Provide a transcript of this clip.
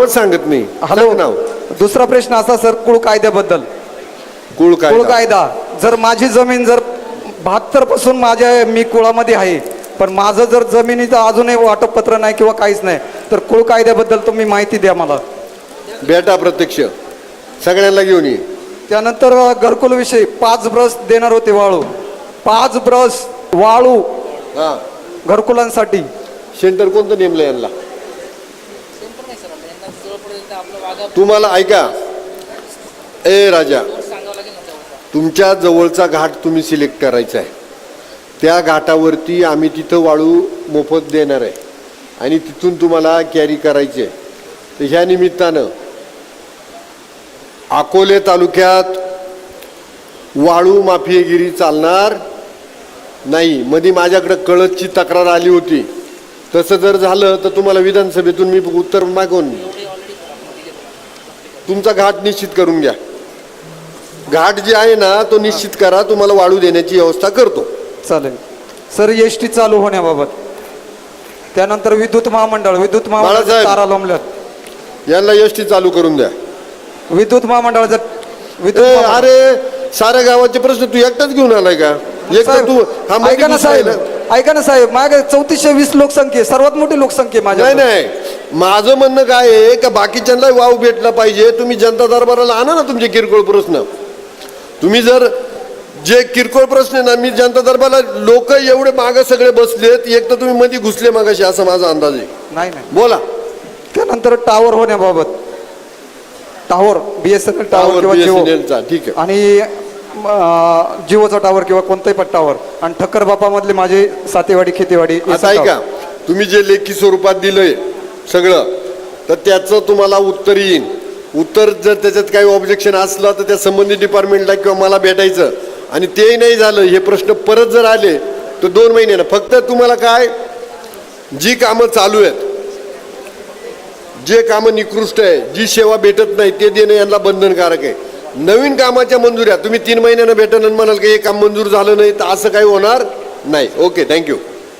सांगत नाही? हॅलो नाव. दुसरा प्रश्न असा सर कुळ कायद्याबद्दल कुळ कुळ काय कायदा जर माझी जमीन जर बहात्तरपासून माझ्या मी कुळामध्ये आहे पण माझं जर जमिनीचं अजूनही वाटपपत्र नाही किंवा काहीच नाही तर कुळ कायद्याबद्दल तुम्ही माहिती द्या मला. बेटा प्रत्यक्ष. सगळ्यांना घेऊन ये. त्यानंतर घरकुल विषयी पाच ब्रश देणार होते वाळू. पाच ब्रश वाळू हा. घरकुलांसाठी. सेंटर कोणतं नेमलं यांना सेंटर नाही सर आता यांना जवळपर्यंत आपलं वागा तुम्हाला ऐका. ए राजा. तुमच्या जवळचा घाट तुम्ही सिलेक्ट करायचा आहे. त्या घाटावरती आम्ही तिथं वाळू मोफत देणार आहे. आणि तिथून तुम्हाला कॅरी करायचे आहे. तर ह्या निमित्तानं अकोले तालुक्यात वाळू माफियागिरी चालणार नाही. मध्ये माझ्याकडं कळतची तक्रार आली होती. तसं जर झालं तर तुम्हाला विधानसभेतून मी उत्तर मागवून तुमचा घाट निश्चित करून घ्या. घाट जे आहे ना तो निश्चित करा तुम्हाला वाळू देण्याची व्यवस्था करतो. चालेल. सर एस टी चालू होण्याबाबत. त्यानंतर विद्युत महामंडळ विद्युत महामंडळ बाळासाहेब. तारा लोंबल्यात. यांना एस टी चालू करून द्या. विद्युत महामंडळाचं विद्युत ए, महामंडळ- अरे साऱ्या गावाचे प्रश्न तू एकटाच घेऊन आलाय का? एक तर साहेब, तू हा ऐका ना साहेब. ऐका ना साहेब माझ्या चौतीसशे वीस लोकसंख्या आहे, सर्वात मोठी लोकसंख्या आहे माझ्या नाही नाही. माझं म्हणणं काय आहे का बाकीच्यांना वाव भेटला पाहिजे. तुम्ही जनता दरबाराला आणा ना तुमचे किरकोळ प्रश्न. तुम्ही जर जे किरकोळ प्रश्न आहे ना मी जनता दरबाराला लोक एवढे मागे सगळे बसलेत एक तर तुम्ही मध्ये घुसले मागाशी असा माझा अंदाज आहे. नाही नाही. बोला. त्यानंतर टावर होण्याबाबत. टावर बीएसएनएल टावर किंवा जिओ. BSNL चा ठीक आहे. आणि अं, जिओचा टावर किंवा कोणताही पण टावर. आणि ठक्कर बापामधले माझे सातेवाडी खेतेवाडी हे आता सगळं. ऐका. तुम्ही जे लेखी स्वरूपात दिलंय सगळं. तर त्याचं तुम्हाला उत्तर येईल उत्तर जर त्याच्यात काही ऑब्जेक्शन असलं तर त्या संबंधित डिपार्टमेंटला किंवा मला भेटायचं. आणि तेही नाही झालं हे प्रश्न परत जर आले तर दोन महिन्यानं फक्त तुम्हाला काय? जी कामं चालू आहेत जे कामं निकृष्ट आहे जी सेवा भेटत नाही ते देणं यांना बंधनकारक आहे. नवीन कामाच्या मंजुऱ्या तुम्ही तीन महिन्यानं भेटणं आणि म्हणाल की हे काम मंजूर झालं नाही तर असं काही होणार नाही. Okay thank you